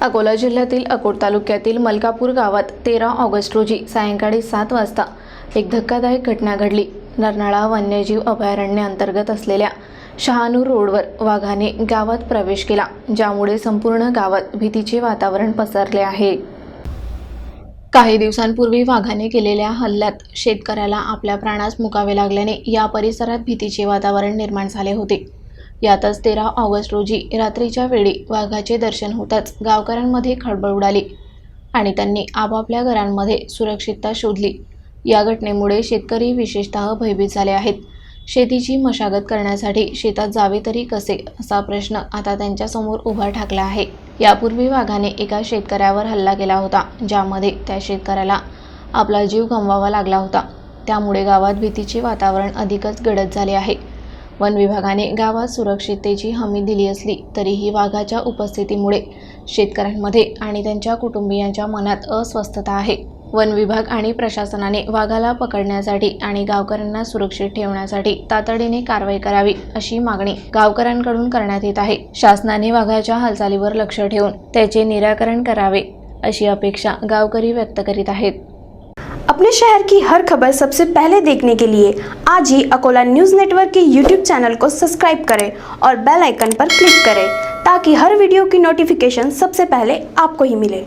अकोला जिल्ह्यातील अकोट तालुक्यातील मलकापूर गावात तेरा ऑगस्ट रोजी सायंकाळी सात वाजता एक धक्कादायक घटना घडली. नरनाळा वन्यजीव अभयारण्य अंतर्गत असलेल्या शहानूर रोडवर वाघाने गावात प्रवेश केला ज्यामुळे संपूर्ण गावात भीतीचे वातावरण पसरले आहे. काही दिवसांपूर्वी वाघाने केलेल्या हल्ल्यात शेतकऱ्याला आपल्या प्राणास मुकावे लागल्याने या परिसरात भीतीचे वातावरण निर्माण झाले होते. यातच तेरा ऑगस्ट रोजी रात्रीच्या वेळी वाघाचे दर्शन होताच गावकऱ्यांमध्ये खळबळ उडाली आणि त्यांनी आपापल्या घरांमध्ये सुरक्षितता शोधली. या घटनेमुळे शेतकरी विशेषतः भयभीत झाले आहेत. शेतीची मशागत करण्यासाठी शेतात जावे तरी कसे असा प्रश्न आता त्यांच्यासमोर उभा ठाकला आहे. यापूर्वी वाघाने एका शेतकऱ्यावर हल्ला केला होता ज्यामध्ये त्या शेतकऱ्याला आपला जीव गमवावा लागला होता. त्यामुळे गावात भीतीचे वातावरण अधिकच गडद झाले आहे. वन विभागाने गावात सुरक्षिततेची हमी दिली असली तरीही वाघाच्या उपस्थितीमुळे शेतकऱ्यांमध्ये आणि त्यांच्या कुटुंबियांच्या मनात अस्वस्थता आहे. वन विभाग आणि प्रशासनाने वाघाला पकडण्यासाठी आणि गावकऱ्यांना सुरक्षित ठेवण्यासाठी तातडीने कारवाई करावी अशी मागणी गावकऱ्यांकडून करण्यात येत आहे. शासनाने वाघाच्या हालचालीवर लक्ष ठेवून त्याचे निराकरण करावे अशी अपेक्षा गावकरी व्यक्त करीत आहेत. अपने शहर की हर खबर सबसे पहले देखने के लिए आज ही अकोला न्यूज़ नेटवर्क के यूट्यूब चैनल को सब्सक्राइब करें और बेल आइकन पर क्लिक करें ताकि हर वीडियो की नोटिफिकेशन सबसे पहले आपको ही मिले।